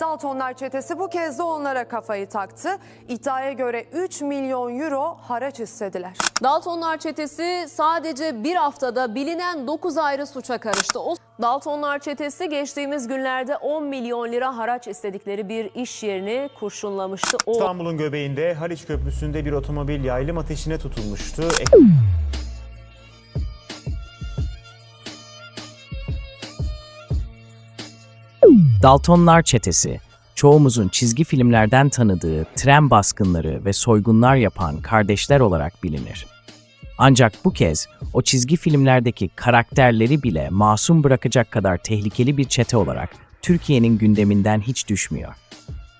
Daltonlar çetesi bu kez de onlara kafayı taktı. İddiaya göre 3 milyon euro haraç istediler. Daltonlar çetesi sadece bir haftada bilinen 9 ayrı suça karıştı. O Daltonlar çetesi geçtiğimiz günlerde 10 milyon lira haraç istedikleri bir iş yerini kurşunlamıştı. O İstanbul'un göbeğinde Haliç Köprüsü'nde bir otomobil yaylım ateşine tutulmuştu. Daltonlar çetesi, çoğumuzun çizgi filmlerden tanıdığı tren baskınları ve soygunlar yapan kardeşler olarak bilinir. Ancak bu kez o çizgi filmlerdeki karakterleri bile masum bırakacak kadar tehlikeli bir çete olarak Türkiye'nin gündeminden hiç düşmüyor.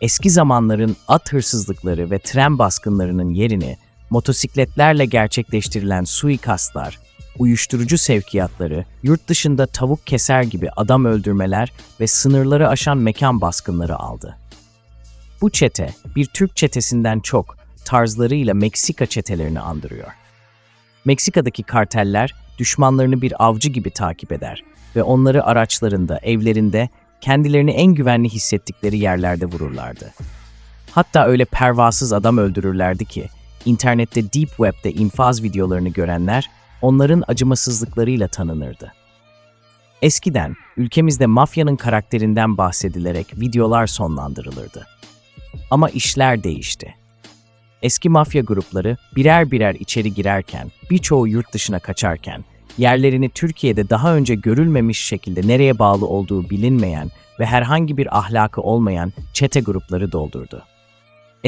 Eski zamanların at hırsızlıkları ve tren baskınlarının yerini motosikletlerle gerçekleştirilen suikastlar, uyuşturucu sevkiyatları, yurt dışında tavuk keser gibi adam öldürmeler ve sınırları aşan mekan baskınları aldı. Bu çete bir Türk çetesinden çok tarzlarıyla Meksika çetelerini andırıyor. Meksika'daki karteller düşmanlarını bir avcı gibi takip eder ve onları araçlarında, evlerinde, kendilerini en güvenli hissettikleri yerlerde vururlardı. Hatta öyle pervasız adam öldürürlerdi ki, internette Deep Web'de infaz videolarını görenler onların acımasızlıklarıyla tanınırdı. Eskiden ülkemizde mafyanın karakterinden bahsedilerek videolar sonlandırılırdı. Ama işler değişti. Eski mafya grupları birer birer içeri girerken, birçoğu yurt dışına kaçarken, yerlerini Türkiye'de daha önce görülmemiş şekilde nereye bağlı olduğu bilinmeyen ve herhangi bir ahlakı olmayan çete grupları doldurdu.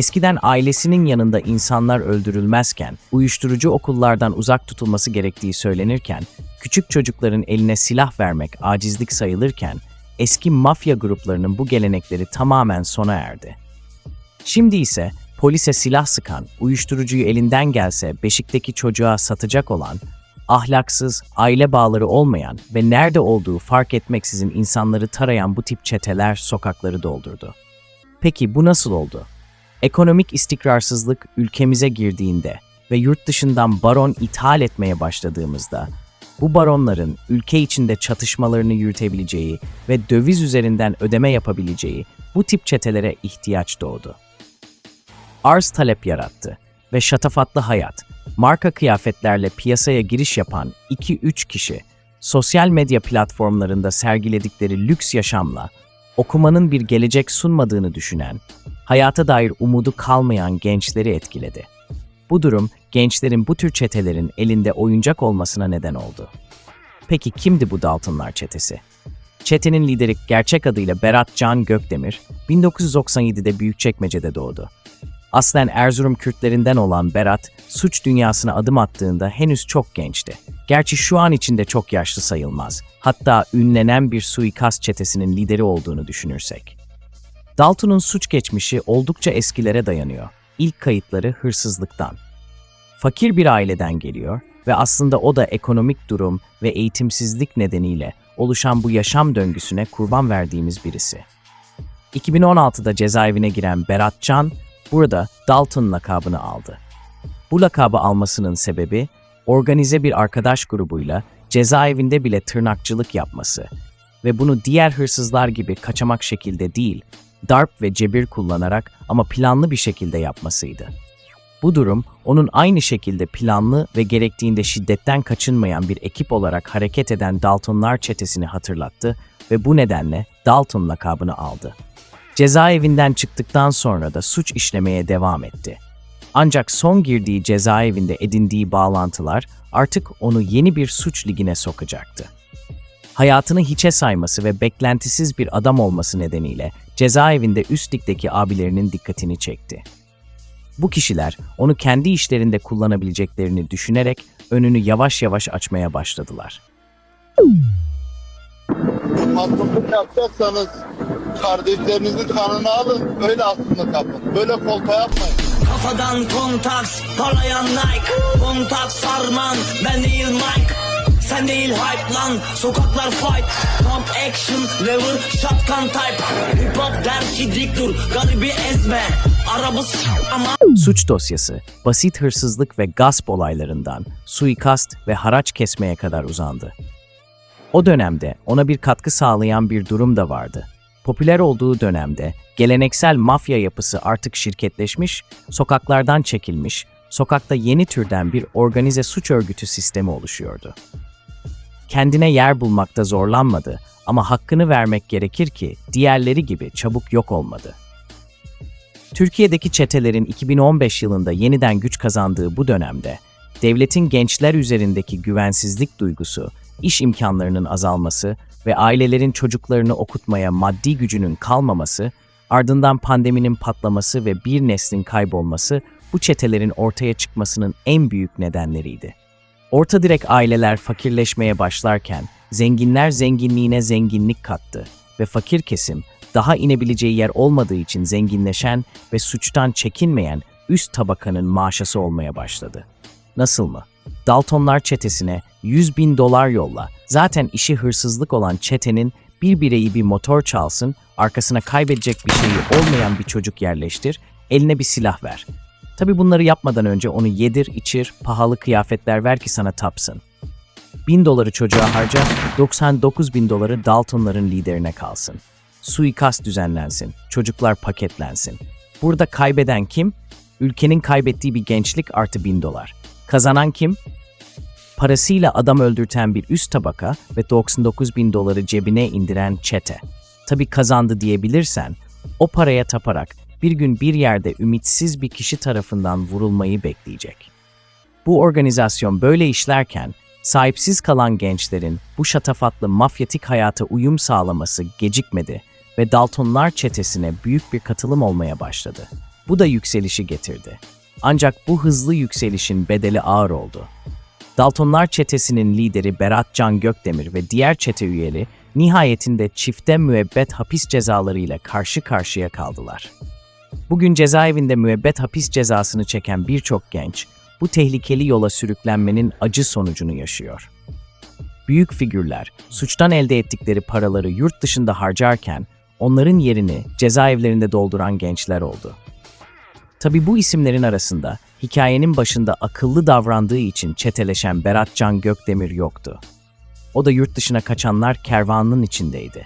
Eskiden ailesinin yanında insanlar öldürülmezken, uyuşturucu okullardan uzak tutulması gerektiği söylenirken, küçük çocukların eline silah vermek acizlik sayılırken, eski mafya gruplarının bu gelenekleri tamamen sona erdi. Şimdi ise polise silah sıkan, uyuşturucuyu elinden gelse beşikteki çocuğa satacak olan, ahlaksız, aile bağları olmayan ve nerede olduğu fark etmeksizin insanları tarayan bu tip çeteler sokakları doldurdu. Peki bu nasıl oldu? Ekonomik istikrarsızlık ülkemize girdiğinde ve yurt dışından baron ithal etmeye başladığımızda, bu baronların ülke içinde çatışmalarını yürütebileceği ve döviz üzerinden ödeme yapabileceği bu tip çetelere ihtiyaç doğdu. Arz talep yarattı ve şatafatlı hayat, marka kıyafetlerle piyasaya giriş yapan 2-3 kişi, sosyal medya platformlarında sergiledikleri lüks yaşamla okumanın bir gelecek sunmadığını düşünen, hayata dair umudu kalmayan gençleri etkiledi. Bu durum gençlerin bu tür çetelerin elinde oyuncak olmasına neden oldu. Peki kimdi bu Daltonlar çetesi? Çetenin lideri gerçek adıyla Berat Can Gökdemir, 1997'de Büyükçekmece'de doğdu. Aslen Erzurum Kürtlerinden olan Berat, suç dünyasına adım attığında henüz çok gençti. Gerçi şu an içinde çok yaşlı sayılmaz. Hatta ünlenen bir suikast çetesinin lideri olduğunu düşünürsek. Dalton'un suç geçmişi oldukça eskilere dayanıyor. İlk kayıtları hırsızlıktan. Fakir bir aileden geliyor ve aslında o da ekonomik durum ve eğitimsizlik nedeniyle oluşan bu yaşam döngüsüne kurban verdiğimiz birisi. 2016'da cezaevine giren Berat Can, burada Dalton lakabını aldı. Bu lakabı almasının sebebi, organize bir arkadaş grubuyla cezaevinde bile tırnakçılık yapması ve bunu diğer hırsızlar gibi kaçamak şekilde değil, darp ve cebir kullanarak ama planlı bir şekilde yapmasıydı. Bu durum onun aynı şekilde planlı ve gerektiğinde şiddetten kaçınmayan bir ekip olarak hareket eden Daltonlar çetesini hatırlattı ve bu nedenle Dalton lakabını aldı. Cezaevinden çıktıktan sonra da suç işlemeye devam etti. Ancak son girdiği cezaevinde edindiği bağlantılar artık onu yeni bir suç ligine sokacaktı. Hayatını hiçe sayması ve beklentisiz bir adam olması nedeniyle cezaevinde üst ligdeki abilerinin dikkatini çekti. Bu kişiler onu kendi işlerinde kullanabileceklerini düşünerek önünü yavaş yavaş açmaya başladılar. Hastalık yapacaksanız kardeşlerinizin kanını alın. Öyle aslında kapın. Böyle kolpa yapmayın. Kafadan kontaks, parlayan Nike Kontak sarman, ben değil Mike Sen değil hype lan, sokaklar fight Pump action, lever, shotgun type Hip hop der ki dik dur, garibi ezme Arabı s- ama Suç dosyası, basit hırsızlık ve gasp olaylarından suikast ve haraç kesmeye kadar uzandı. O dönemde ona bir katkı sağlayan bir durum da vardı. popüler olduğu dönemde geleneksel mafya yapısı artık şirketleşmiş, sokaklardan çekilmiş, sokakta yeni türden bir organize suç örgütü sistemi oluşuyordu. Kendine yer bulmakta zorlanmadı ama hakkını vermek gerekir ki diğerleri gibi çabuk yok olmadı. Türkiye'deki çetelerin 2015 yılında yeniden güç kazandığı bu dönemde, devletin gençler üzerindeki güvensizlik duygusu, iş imkanlarının azalması ve ailelerin çocuklarını okutmaya maddi gücünün kalmaması, ardından pandeminin patlaması ve bir neslin kaybolması bu çetelerin ortaya çıkmasının en büyük nedenleriydi. Orta direk aileler fakirleşmeye başlarken zenginler zenginliğine zenginlik kattı ve fakir kesim daha inebileceği yer olmadığı için zenginleşen ve suçtan çekinmeyen üst tabakanın maaşası olmaya başladı. Nasıl mı? Daltonlar çetesine 100 bin dolar yolla. Zaten işi hırsızlık olan çetenin bir bireyi bir motor çalsın, arkasına kaybedecek bir şeyi olmayan bir çocuk yerleştir, eline bir silah ver. Tabi bunları yapmadan önce onu yedir, içir, pahalı kıyafetler ver ki sana tapsın. 1000 doları çocuğa harca, 99 bin doları Daltonların liderine kalsın. Suikast düzenlensin, çocuklar paketlensin. Burada kaybeden kim? Ülkenin kaybettiği bir gençlik artı 1000 dolar. Kazanan kim? Parasıyla adam öldürten bir üst tabaka ve 99 bin doları cebine indiren çete. Tabi kazandı diyebilirsen, o paraya taparak bir gün bir yerde ümitsiz bir kişi tarafından vurulmayı bekleyecek. Bu organizasyon böyle işlerken, sahipsiz kalan gençlerin bu şatafatlı mafyatik hayata uyum sağlaması gecikmedi ve Daltonlar çetesine büyük bir katılım olmaya başladı. Bu da yükselişi getirdi. Ancak bu hızlı yükselişin bedeli ağır oldu. Daltonlar çetesinin lideri Berat Can Gökdemir ve diğer çete üyeleri nihayetinde çifte müebbet hapis cezalarıyla karşı karşıya kaldılar. Bugün cezaevinde müebbet hapis cezasını çeken birçok genç bu tehlikeli yola sürüklenmenin acı sonucunu yaşıyor. Büyük figürler suçtan elde ettikleri paraları yurt dışında harcarken onların yerini cezaevlerinde dolduran gençler oldu. Tabi bu isimlerin arasında hikayenin başında akıllı davrandığı için çeteleşen Berat Can Gökdemir yoktu. O da yurt dışına kaçanlar kervanının içindeydi.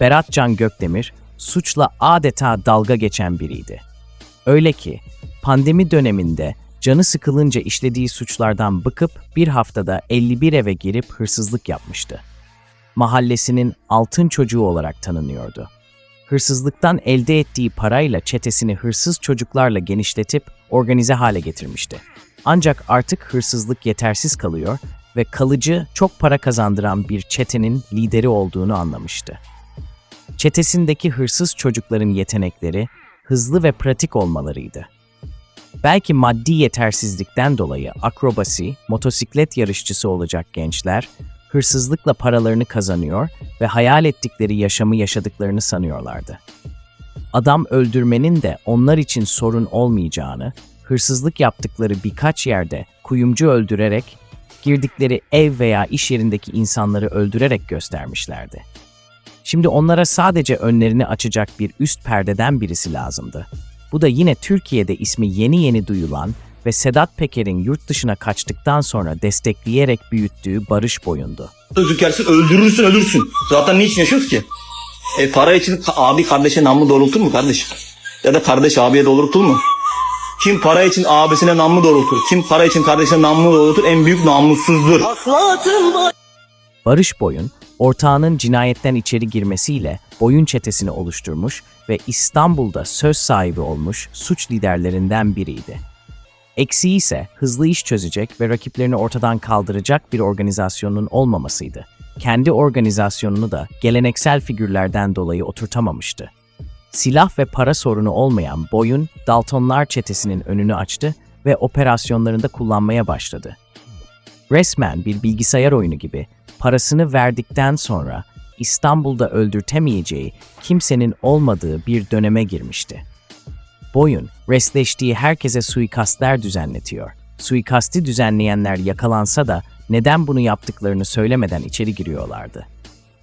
Berat Can Gökdemir suçla adeta dalga geçen biriydi. Öyle ki pandemi döneminde canı sıkılınca işlediği suçlardan bıkıp bir haftada 51 eve girip hırsızlık yapmıştı. Mahallesinin altın çocuğu olarak tanınıyordu. Hırsızlıktan elde ettiği parayla çetesini hırsız çocuklarla genişletip organize hale getirmişti. Ancak artık hırsızlık yetersiz kalıyor ve kalıcı, çok para kazandıran bir çetenin lideri olduğunu anlamıştı. Çetesindeki hırsız çocukların yetenekleri hızlı ve pratik olmalarıydı. Belki maddi yetersizlikten dolayı akrobasi, motosiklet yarışçısı olacak gençler, hırsızlıkla paralarını kazanıyor ve hayal ettikleri yaşamı yaşadıklarını sanıyorlardı. Adam öldürmenin de onlar için sorun olmayacağını, hırsızlık yaptıkları birkaç yerde kuyumcu öldürerek, girdikleri ev veya iş yerindeki insanları öldürerek göstermişlerdi. Şimdi onlara sadece önlerini açacak bir üst perdeden birisi lazımdı. Bu da yine Türkiye'de ismi yeni yeni duyulan ve Sedat Peker'in yurt dışına kaçtıktan sonra destekleyerek büyüttüğü Barış Boyundu. Gözükersin öldürürsün ölürsün. Zaten niçin yaşıyoruz ki? E para için abi kardeşe namlu doğrultur mu kardeşim? Ya da kardeş abiye doğrultur mu? Kim para için abisine namlu doğrultur? Kim para için kardeşine namlu doğrultur? En büyük namussuzdur. Barış Boyun, ortağının cinayetten içeri girmesiyle Boyun çetesini oluşturmuş ve İstanbul'da söz sahibi olmuş suç liderlerinden biriydi. Eksiği ise hızlı iş çözecek ve rakiplerini ortadan kaldıracak bir organizasyonun olmamasıydı. Kendi organizasyonunu da geleneksel figürlerden dolayı oturtamamıştı. Silah ve para sorunu olmayan Boyun, Daltonlar çetesinin önünü açtı ve operasyonlarında kullanmaya başladı. Resmen bir bilgisayar oyunu gibi parasını verdikten sonra İstanbul'da öldürtemeyeceği kimsenin olmadığı bir döneme girmişti. Boyun, resleştiği herkese suikastler düzenletiyor. Suikasti düzenleyenler yakalansa da neden bunu yaptıklarını söylemeden içeri giriyorlardı.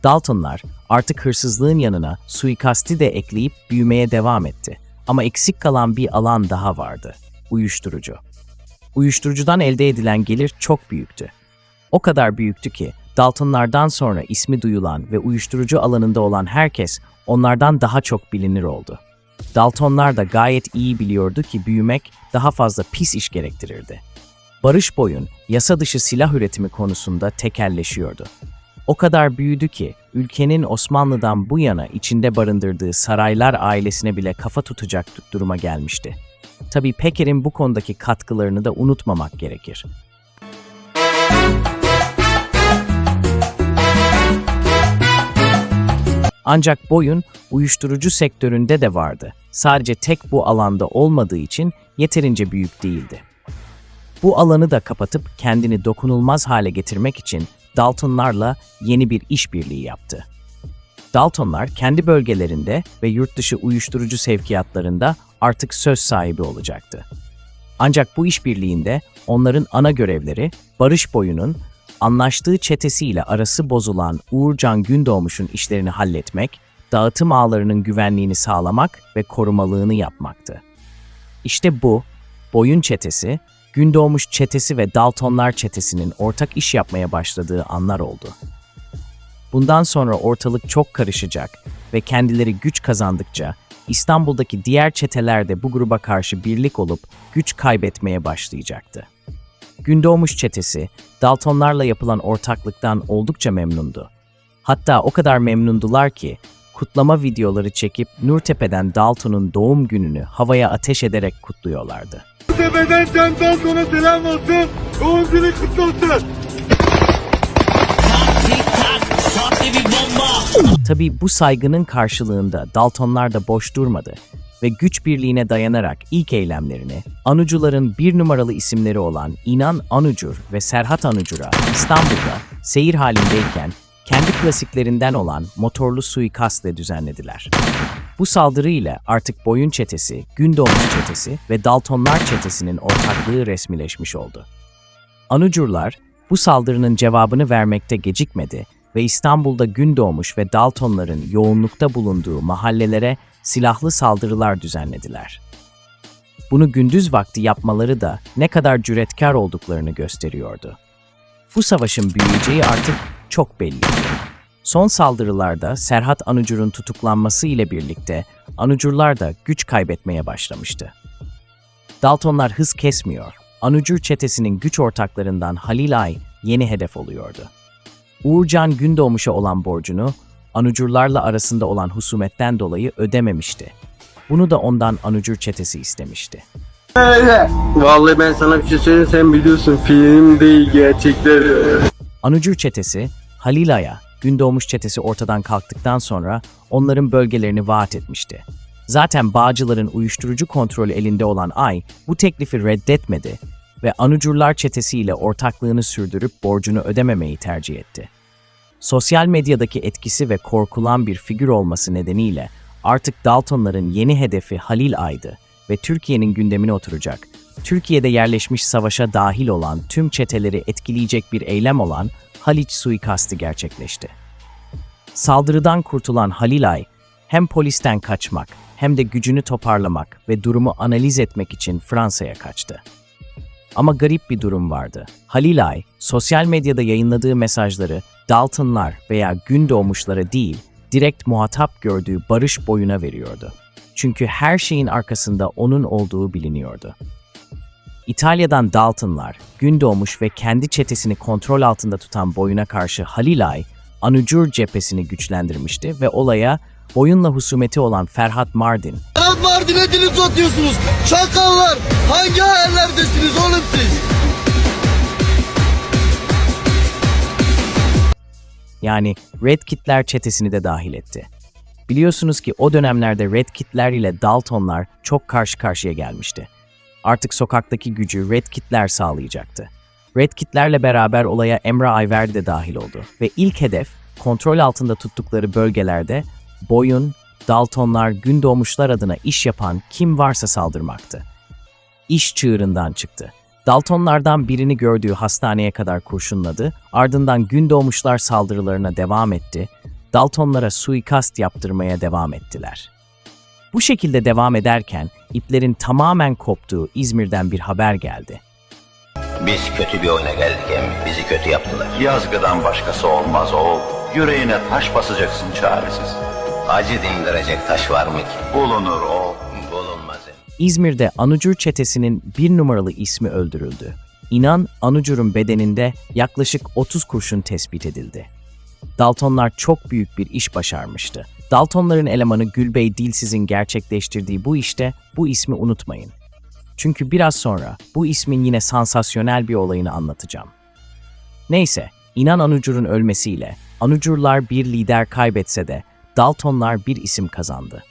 Daltonlar artık hırsızlığın yanına suikasti de ekleyip büyümeye devam etti. Ama eksik kalan bir alan daha vardı. Uyuşturucu. Uyuşturucudan elde edilen gelir çok büyüktü. O kadar büyüktü ki Daltonlardan sonra ismi duyulan ve uyuşturucu alanında olan herkes onlardan daha çok bilinir oldu. Daltonlar da gayet iyi biliyordu ki büyümek daha fazla pis iş gerektirirdi. Barış Boy'un yasa dışı silah üretimi konusunda tekelleşiyordu. O kadar büyüdü ki ülkenin Osmanlı'dan bu yana içinde barındırdığı saraylar ailesine bile kafa tutacak duruma gelmişti. Tabii Peker'in bu konudaki katkılarını da unutmamak gerekir. Ancak Boy'un uyuşturucu sektöründe de vardı. Sadece tek bu alanda olmadığı için yeterince büyük değildi. Bu alanı da kapatıp kendini dokunulmaz hale getirmek için Daltonlarla yeni bir işbirliği yaptı. Daltonlar kendi bölgelerinde ve yurt dışı uyuşturucu sevkiyatlarında artık söz sahibi olacaktı. Ancak bu işbirliğinde onların ana görevleri Barış Boyu'nun anlaştığı çetesiyle arası bozulan Uğurcan Gündoğmuş'un işlerini halletmek, dağıtım ağlarının güvenliğini sağlamak ve korumalığını yapmaktı. İşte bu, Boyun çetesi, Gündoğmuş çetesi ve Daltonlar çetesinin ortak iş yapmaya başladığı anlar oldu. Bundan sonra ortalık çok karışacak ve kendileri güç kazandıkça İstanbul'daki diğer çeteler de bu gruba karşı birlik olup güç kaybetmeye başlayacaktı. Gündoğmuş çetesi, Daltonlarla yapılan ortaklıktan oldukça memnundu. Hatta o kadar memnundular ki, kutlama videoları çekip Nurtepe'den Dalton'un doğum gününü havaya ateş ederek kutluyorlardı. Tepeden senden sonra selam olsun. Doğum günü kutlu olsun. Tabii bu saygının karşılığında Daltonlar da boş durmadı ve güç birliğine dayanarak ilk eylemlerini Anucuların bir numaralı isimleri olan İnan Anucur ve Serhat Anucur'a İstanbul'da seyir halindeyken kendi klasiklerinden olan motorlu suikastle düzenlediler. Bu saldırı ile artık Boyun Çetesi, Gündoğmuş Çetesi ve Daltonlar Çetesi'nin ortaklığı resmileşmiş oldu. Anucurlar bu saldırının cevabını vermekte gecikmedi ve İstanbul'da Gündoğmuş ve Daltonların yoğunlukta bulunduğu mahallelere silahlı saldırılar düzenlediler. Bunu gündüz vakti yapmaları da ne kadar cüretkar olduklarını gösteriyordu. Bu savaşın büyüyeceği artık çok belliydi. Son saldırılarda Serhat Anucur'un tutuklanması ile birlikte Anucurlar da güç kaybetmeye başlamıştı. Daltonlar hız kesmiyor. Anucur çetesinin güç ortaklarından Halil Ay yeni hedef oluyordu. Uğurcan Gündoğmuş'a olan borcunu Anucurlarla arasında olan husumetten dolayı ödememişti. Bunu da ondan Anucur çetesi istemişti. Vallahi ben sana bir şey söyleyeyim sen biliyorsun film değil gerçekler. Anucur çetesi, Halil Ay'a, Gündoğmuş çetesi ortadan kalktıktan sonra onların bölgelerini vaat etmişti. Zaten Bağcılar'ın uyuşturucu kontrolü elinde olan Ay bu teklifi reddetmedi ve Anucurlar çetesiyle ortaklığını sürdürüp borcunu ödememeyi tercih etti. Sosyal medyadaki etkisi ve korkulan bir figür olması nedeniyle artık Daltonların yeni hedefi Halil Ay'dı ve Türkiye'nin gündemine oturacak, Türkiye'de yerleşmiş savaşa dahil olan tüm çeteleri etkileyecek bir eylem olan Haliç suikastı gerçekleşti. Saldırıdan kurtulan Halil Ay, hem polisten kaçmak hem de gücünü toparlamak ve durumu analiz etmek için Fransa'ya kaçtı. Ama garip bir durum vardı. Halil Ay, sosyal medyada yayınladığı mesajları Daltonlar veya Gündoğmuşlara değil, direkt muhatap gördüğü Barış Boyun'a veriyordu. Çünkü her şeyin arkasında onun olduğu biliniyordu. İtalya'dan Daltonlar, Gündoğmuş ve kendi çetesini kontrol altında tutan Boyun'a karşı Halil Ay, Anucur cephesini güçlendirmişti ve olaya Boyun'la husumeti olan Ferhat Mardin, Mardin'e dili uzatıyorsunuz. Çakallar hangi hayallerdesiniz oğlum siz? yani Red Kitler çetesini de dahil etti. Biliyorsunuz ki o dönemlerde Red Kitler ile Daltonlar çok karşı karşıya gelmişti. Artık sokaktaki gücü Red Kitler sağlayacaktı. Red Kitlerle beraber olaya Emre Ayverdi de dahil oldu ve ilk hedef kontrol altında tuttukları bölgelerde Boyun, Daltonlar, Gündoğmuşlar adına iş yapan kim varsa saldırmaktı. İş çığırından çıktı. Daltonlardan birini gördüğü hastaneye kadar kurşunladı, ardından Gündoğmuşlar saldırılarına devam etti, Daltonlara suikast yaptırmaya devam ettiler. Bu şekilde devam ederken iplerin tamamen koptuğu İzmir'den bir haber geldi. Biz kötü bir oyuna geldik emmi. Bizi kötü yaptılar. Yazgıdan başkası olmaz oğul. Yüreğine taş basacaksın çaresiz. Acı dindirecek taş var mı ki? Bulunur oğul. Bulunmaz. İzmir'de Anucur çetesinin bir numaralı ismi öldürüldü. İnan Anucur'un bedeninde yaklaşık 30 kurşun tespit edildi. Daltonlar çok büyük bir iş başarmıştı. Daltonların elemanı Gülbey Dilsiz'in gerçekleştirdiği bu işte bu ismi unutmayın. Çünkü biraz sonra bu ismin yine sansasyonel bir olayını anlatacağım. Neyse, İnan Anucur'un ölmesiyle Anucurlar bir lider kaybetse de Daltonlar bir isim kazandı.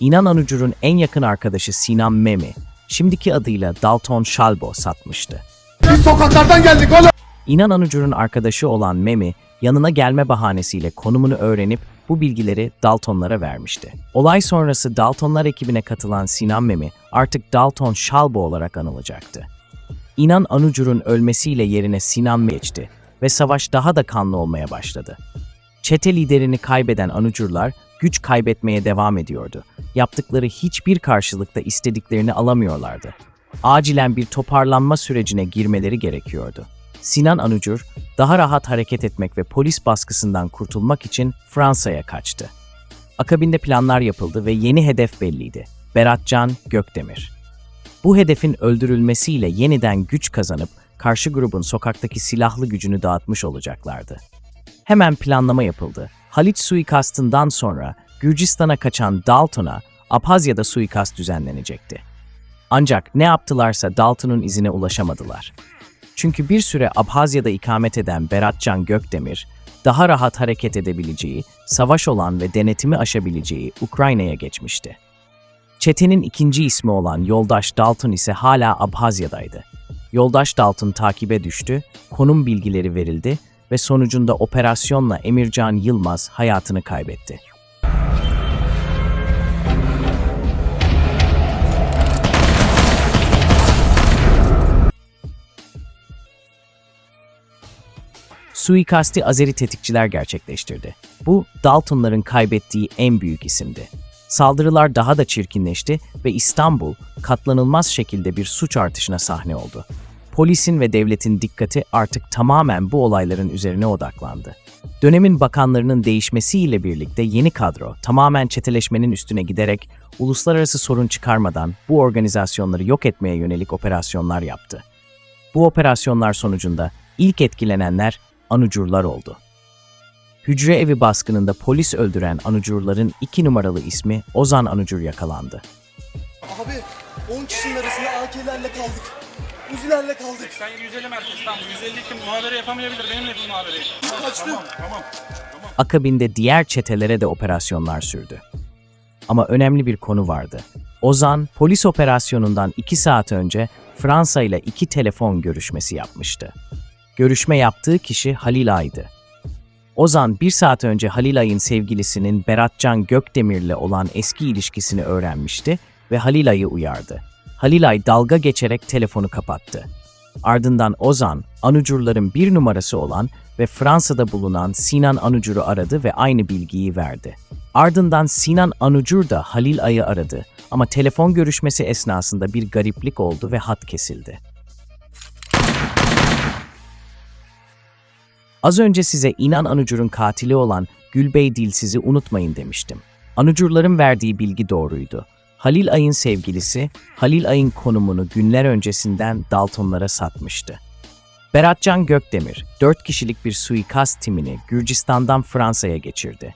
İnan Anucur'un en yakın arkadaşı Sinan Memi, şimdiki adıyla Dalton Shalbo satmıştı. Biz sokaklardan geldik oğlum. İnan Anucur'un arkadaşı olan Memi, yanına gelme bahanesiyle konumunu öğrenip bu bilgileri Daltonlara vermişti. Olay sonrası Daltonlar ekibine katılan Sinan Memi artık Dalton Shalbo olarak anılacaktı. İnan Anucur'un ölmesiyle yerine Sinan geçti ve savaş daha da kanlı olmaya başladı. Çete liderini kaybeden Anucurlar güç kaybetmeye devam ediyordu. Yaptıkları hiçbir karşılıkta istediklerini alamıyorlardı. Acilen bir toparlanma sürecine girmeleri gerekiyordu. Sinan Anucur, daha rahat hareket etmek ve polis baskısından kurtulmak için Fransa'ya kaçtı. Akabinde planlar yapıldı ve yeni hedef belliydi. Beratcan Gökdemir. Bu hedefin öldürülmesiyle yeniden güç kazanıp karşı grubun sokaktaki silahlı gücünü dağıtmış olacaklardı. Hemen planlama yapıldı. Haliç suikastından sonra Gürcistan'a kaçan Dalton'a Abhazya'da suikast düzenlenecekti. Ancak ne yaptılarsa Dalton'un izine ulaşamadılar. Çünkü bir süre Abhazya'da ikamet eden Beratcan Gökdemir, daha rahat hareket edebileceği, savaş olan ve denetimi aşabileceği Ukrayna'ya geçmişti. Çetenin ikinci ismi olan Yoldaş Dalton ise hala Abhazya'daydı. Yoldaş Dalton takibe düştü, konum bilgileri verildi ve sonucunda operasyonla Emircan Yılmaz hayatını kaybetti. Suikasti Azeri tetikçiler gerçekleştirdi. Bu, Daltonların kaybettiği en büyük isimdi. Saldırılar daha da çirkinleşti ve İstanbul katlanılmaz şekilde bir suç artışına sahne oldu. Polisin ve devletin dikkati artık tamamen bu olayların üzerine odaklandı. Dönemin bakanlarının değişmesiyle birlikte yeni kadro tamamen çeteleşmenin üstüne giderek uluslararası sorun çıkarmadan bu organizasyonları yok etmeye yönelik operasyonlar yaptı. Bu operasyonlar sonucunda ilk etkilenenler Anucurlar oldu. Hücre evi baskınında polis öldüren Anucurların iki numaralı ismi Ozan Anucur yakalandı. Abi 10 kişinin arasında AK'lerle kaldık. Uzilerle kaldık. Sen 150 merkez tamam 150 kim muhabere yapamayabilir benimle yapın muhabereyi. Kaçtı. Tamam tamam. Akabinde diğer çetelere de operasyonlar sürdü. Ama önemli bir konu vardı. Ozan, polis operasyonundan iki saat önce Fransa ile iki telefon görüşmesi yapmıştı. Görüşme yaptığı kişi Halil Ay'dı. Ozan bir saat önce Halil Ay'ın sevgilisinin Beratcan Gökdemir'le olan eski ilişkisini öğrenmişti ve Halil Ay'ı uyardı. Halil Ay dalga geçerek telefonu kapattı. Ardından Ozan, Anucurların bir numarası olan ve Fransa'da bulunan Sinan Anucur'u aradı ve aynı bilgiyi verdi. Ardından Sinan Anucur da Halil Ay'ı aradı ama telefon görüşmesi esnasında bir gariplik oldu ve hat kesildi. Az önce size İnan Anucur'un katili olan Gülbey Dilsiz'i unutmayın demiştim. Anucurların verdiği bilgi doğruydu. Halil Ay'ın sevgilisi, Halil Ay'ın konumunu günler öncesinden Daltonlara satmıştı. Beratcan Gökdemir, 4 kişilik bir suikast timini Gürcistan'dan Fransa'ya geçirdi.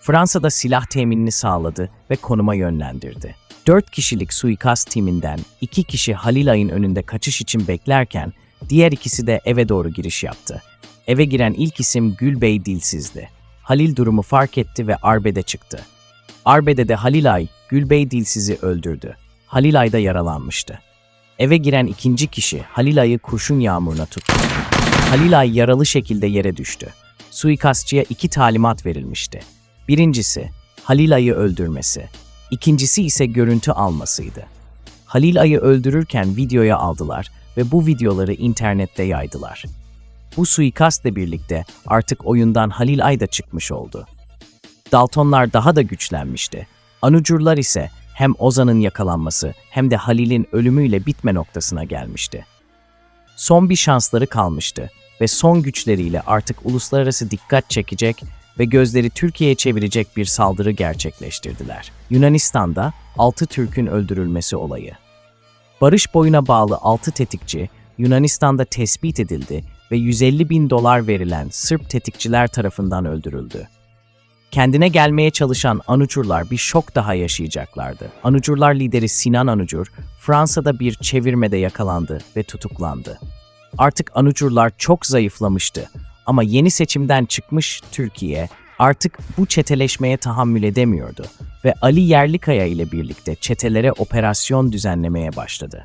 Fransa'da silah teminini sağladı ve konuma yönlendirdi. 4 kişilik suikast timinden 2 kişi Halil Ay'ın önünde kaçış için beklerken diğer ikisi de eve doğru giriş yaptı. Eve giren ilk isim Gülbey Dilsiz'di. Halil durumu fark etti ve arbede çıktı. Arbedede Halil Ay, Gülbey Dilsiz'i öldürdü. Halil Ay da yaralanmıştı. Eve giren ikinci kişi Halil Ay'ı kurşun yağmuruna tuttu. Halil Ay yaralı şekilde yere düştü. Suikastçıya iki talimat verilmişti. Birincisi, Halil Ay'ı öldürmesi. İkincisi ise görüntü almasıydı. Halil Ay'ı öldürürken videoya aldılar ve bu videoları internette yaydılar. Bu suikastla birlikte artık oyundan Halil Ay da çıkmış oldu. Daltonlar daha da güçlenmişti. Anucurlar ise hem Ozan'ın yakalanması hem de Halil'in ölümüyle bitme noktasına gelmişti. son bir şansları kalmıştı ve son güçleriyle artık uluslararası dikkat çekecek ve gözleri Türkiye'ye çevirecek bir saldırı gerçekleştirdiler. Yunanistan'da 6 Türk'ün öldürülmesi olayı. Barış boyuna bağlı 6 tetikçi Yunanistan'da tespit edildi ve 150 bin dolar verilen Sırp tetikçiler tarafından öldürüldü. Kendine gelmeye çalışan Anucurlar bir şok daha yaşayacaklardı. Anucurlar lideri Sinan Anucur, Fransa'da bir çevirmede yakalandı ve tutuklandı. Artık Anucurlar çok zayıflamıştı ama yeni seçimden çıkmış Türkiye artık bu çeteleşmeye tahammül edemiyordu ve Ali Yerlikaya ile birlikte çetelere operasyon düzenlemeye başladı.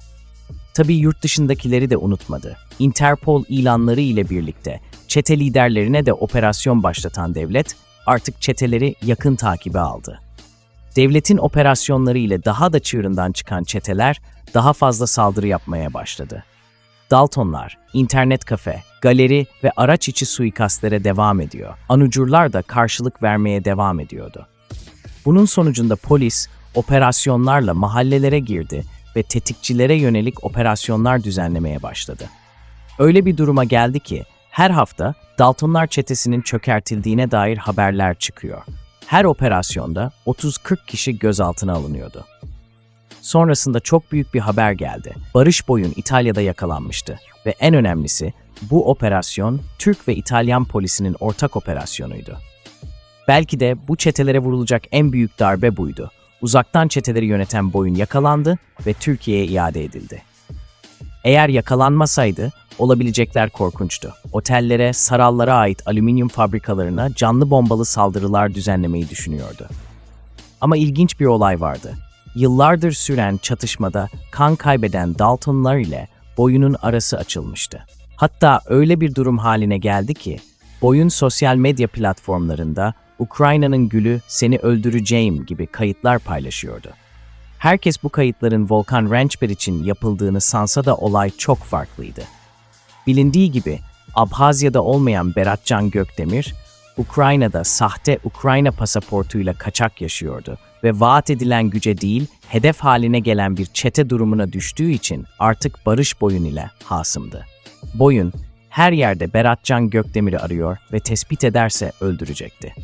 Tabii yurt dışındakileri de unutmadı. Interpol ilanları ile birlikte çete liderlerine de operasyon başlatan devlet artık çeteleri yakın takibe aldı. Devletin operasyonları ile daha da çığırından çıkan çeteler daha fazla saldırı yapmaya başladı. Daltonlar, internet kafe, galeri ve araç içi suikastlere devam ediyor. Anucurlar da karşılık vermeye devam ediyordu. Bunun sonucunda polis operasyonlarla mahallelere girdi ve tetikçilere yönelik operasyonlar düzenlemeye başladı. Öyle bir duruma geldi ki her hafta Daltonlar çetesinin çökertildiğine dair haberler çıkıyor. Her operasyonda 30-40 kişi gözaltına alınıyordu. Sonrasında çok büyük bir haber geldi. Barış Boyun İtalya'da yakalanmıştı ve en önemlisi bu operasyon Türk ve İtalyan polisinin ortak operasyonuydu. Belki de bu çetelere vurulacak en büyük darbe buydu. Uzaktan çeteleri yöneten Boyun yakalandı ve Türkiye'ye iade edildi. Eğer yakalanmasaydı olabilecekler korkunçtu. Otellere, sarallara ait alüminyum fabrikalarına canlı bombalı saldırılar düzenlemeyi düşünüyordu. Ama ilginç bir olay vardı. Yıllardır süren çatışmada kan kaybeden Daltonlar ile Boyun'un arası açılmıştı. Hatta öyle bir durum haline geldi ki, Boyun sosyal medya platformlarında Ukrayna'nın gülü seni öldüreceğim gibi kayıtlar paylaşıyordu. Herkes bu kayıtların Volkan Rençber için yapıldığını sansa da olay çok farklıydı. Bilindiği gibi Abhazya'da olmayan Beratcan Gökdemir, Ukrayna'da sahte Ukrayna pasaportuyla kaçak yaşıyordu ve vaat edilen güce değil, hedef haline gelen bir çete durumuna düştüğü için artık Barış Boyun ile hasımdı. Boyun, her yerde Beratcan Gökdemir'i arıyor ve tespit ederse öldürecekti.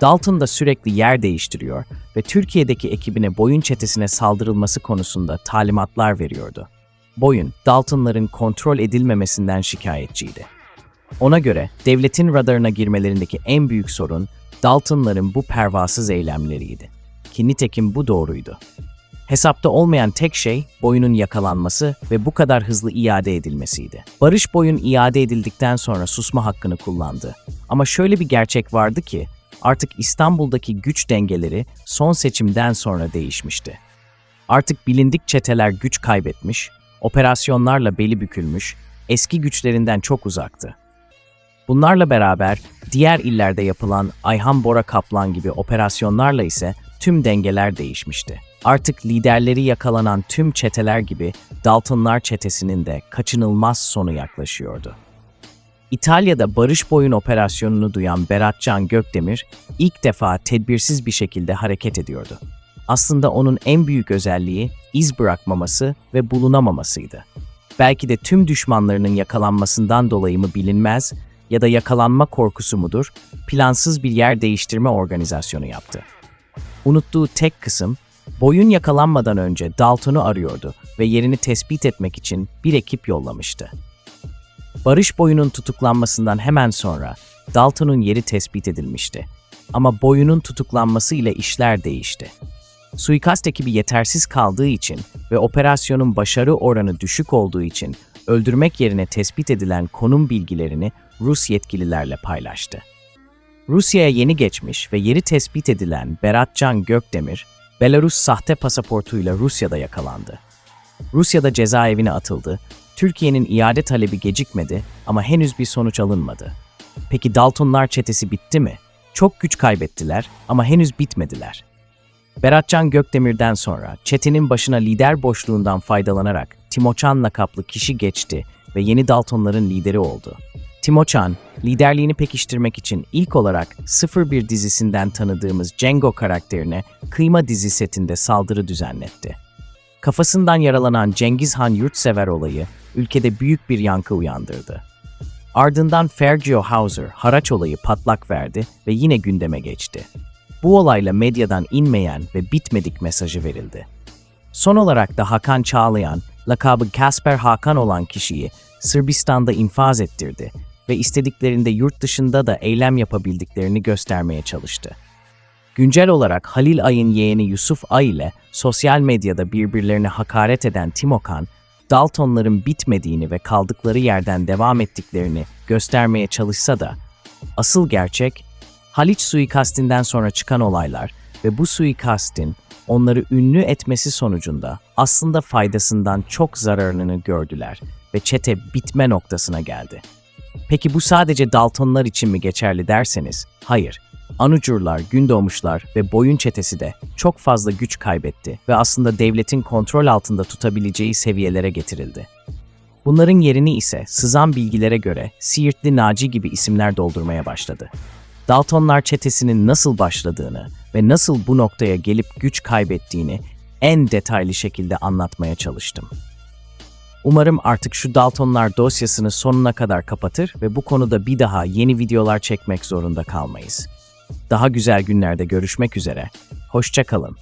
Dalton da sürekli yer değiştiriyor ve Türkiye'deki ekibine Boyun çetesine saldırılması konusunda talimatlar veriyordu. Boyun, Dalton'ların kontrol edilmemesinden şikayetçiydi. Ona göre devletin radarına girmelerindeki en büyük sorun Dalton'ların bu pervasız eylemleriydi. Ki nitekim bu doğruydu. Hesapta olmayan tek şey Boyun'un yakalanması ve bu kadar hızlı iade edilmesiydi. Barış Boyun iade edildikten sonra susma hakkını kullandı. Ama şöyle bir gerçek vardı ki artık İstanbul'daki güç dengeleri son seçimden sonra değişmişti. Artık bilindik çeteler güç kaybetmiş, operasyonlarla beli bükülmüş, eski güçlerinden çok uzaktı. Bunlarla beraber diğer illerde yapılan Ayhan Bora Kaplan gibi operasyonlarla ise tüm dengeler değişmişti. Artık liderleri yakalanan tüm çeteler gibi Daltonlar çetesinin de kaçınılmaz sonu yaklaşıyordu. İtalya'da barış boyun operasyonunu duyan Beratcan Gökdemir ilk defa tedbirsiz bir şekilde hareket ediyordu. Aslında onun en büyük özelliği iz bırakmaması ve bulunamamasıydı. Belki de tüm düşmanlarının yakalanmasından dolayı mı bilinmez ya da yakalanma korkusu mudur, plansız bir yer değiştirme organizasyonu yaptı. Unuttuğu tek kısım, boyun yakalanmadan önce Dalton'u arıyordu ve yerini tespit etmek için bir ekip yollamıştı. Barış Boyun'un tutuklanmasından hemen sonra Dalton'un yeri tespit edilmişti. Ama Boyun'un tutuklanması ile işler değişti. Suikast ekibi yetersiz kaldığı için ve operasyonun başarı oranı düşük olduğu için öldürmek yerine tespit edilen konum bilgilerini Rus yetkililerle paylaştı. Rusya'ya yeni geçmiş ve yeri tespit edilen Beratcan Gökdemir, Belarus sahte pasaportuyla Rusya'da yakalandı. Rusya'da cezaevine atıldı, Türkiye'nin iade talebi gecikmedi ama henüz bir sonuç alınmadı. Peki Daltonlar çetesi bitti mi? Çok güç kaybettiler ama henüz bitmediler. Beratcan Gökdemir'den sonra çetenin başına lider boşluğundan faydalanarak Timoçan lakaplı kişi geçti ve yeni Daltonların lideri oldu. Timoçan, liderliğini pekiştirmek için ilk olarak 01 dizisinden tanıdığımız Django karakterine Kıyma dizi setinde saldırı düzenletti. Kafasından yaralanan Cengiz Han yurtsever olayı ülkede büyük bir yankı uyandırdı. Ardından Fergio Hauser haraç olayı patlak verdi ve yine gündeme geçti. Bu olayla medyadan inmeyen ve bitmedik mesajı verildi. Son olarak da Hakan Çağlayan, lakabı Kasper Hakan olan kişiyi Sırbistan'da infaz ettirdi ve istediklerinde yurt dışında da eylem yapabildiklerini göstermeye çalıştı. Güncel olarak Halil Ay'ın yeğeni Yusuf Ay ile sosyal medyada birbirlerine hakaret eden Timokan, Daltonların bitmediğini ve kaldıkları yerden devam ettiklerini göstermeye çalışsa da, asıl gerçek, Haliç suikastinden sonra çıkan olaylar ve bu suikastin onları ünlü etmesi sonucunda aslında faydasından çok zararını gördüler ve çete bitme noktasına geldi. Peki bu sadece Daltonlar için mi geçerli derseniz, hayır. Anucurlar, Gündoğmuşlar ve Boyun çetesi de çok fazla güç kaybetti ve aslında devletin kontrol altında tutabileceği seviyelere getirildi. Bunların yerini ise sızan bilgilere göre Siirtli Naci gibi isimler doldurmaya başladı. Daltonlar çetesinin nasıl başladığını ve nasıl bu noktaya gelip güç kaybettiğini en detaylı şekilde anlatmaya çalıştım. Umarım artık şu Daltonlar dosyasını sonuna kadar kapatır ve bu konuda bir daha yeni videolar çekmek zorunda kalmayız. Daha güzel günlerde görüşmek üzere. Hoşça kalın.